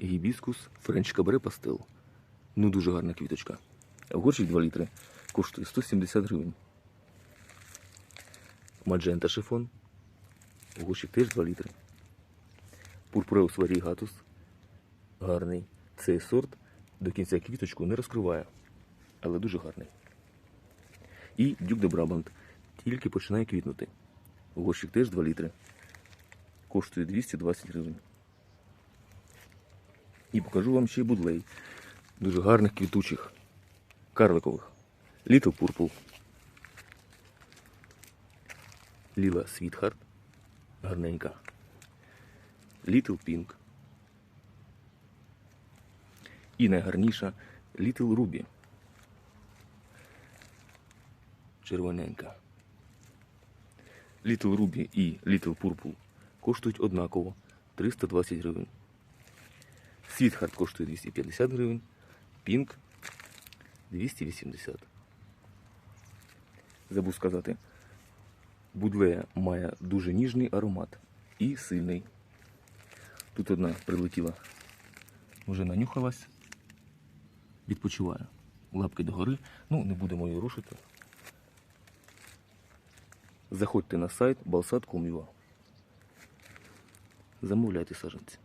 гібіскус Френч Кабре Пастел. Ну, дуже гарна квіточка. Горщик 2 літри коштує 170 гривень. Маджента шифон. Горщик теж 2 літри. Пурпуреус варігатус. Гарний. Цей сорт до кінця квіточку не розкриває, але дуже гарний. І Дюк де Брабант тільки починає квітнути. Горщик теж 2 літри. Коштує 220 гривень. І покажу вам ще й будлей. Дуже гарних квітучих. Карликових. Little Purple. Ліла Світхарт. Гарненька. Little Pink. І найгарніша Little Ruby. Червоненька. Little Ruby і Little Purple коштують однаково 320 гривень. Світхарт коштує 250 гривень, Пінк 280. Забув сказати, Будлея має дуже ніжний аромат і сильний. Тут одна прилетіла, вже нанюхалась, відпочиває. Лапки догори, ну не будемо її рушити. Заходьте на сайт balsat.com.ua Замовляйте саджанці.